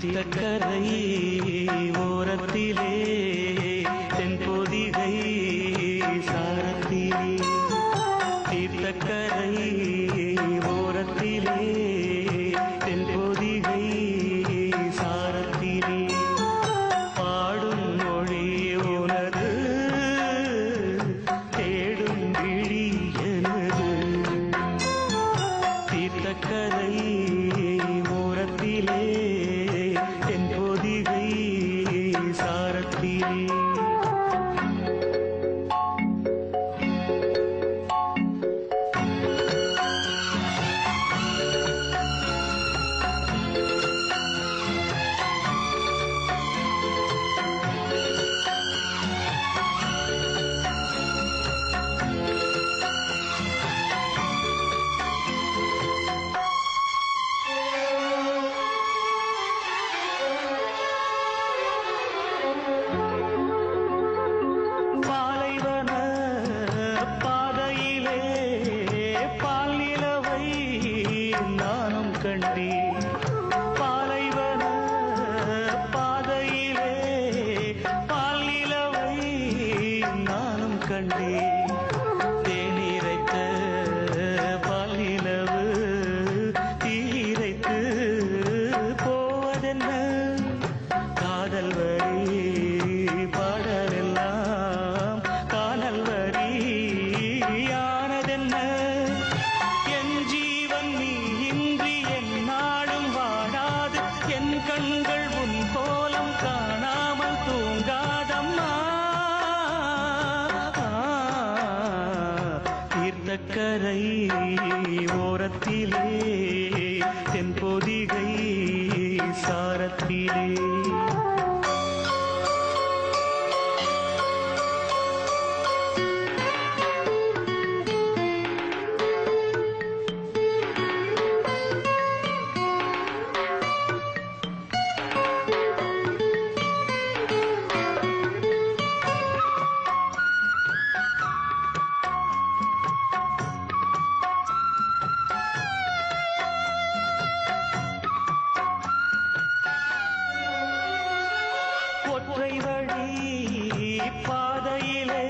சிரித்த கரை ஓரத்திலே தென்பொதிகை சாரத்திலே. தீர்த்தக்கரை करती கண்டீர் பாலைவன பாதையிலே பால் நிலவை நானும் கண்டேன். கரை ஓரத்திலே தென்பொதிகை சாரத்திலே. கோட்டை வழி பாதையிலே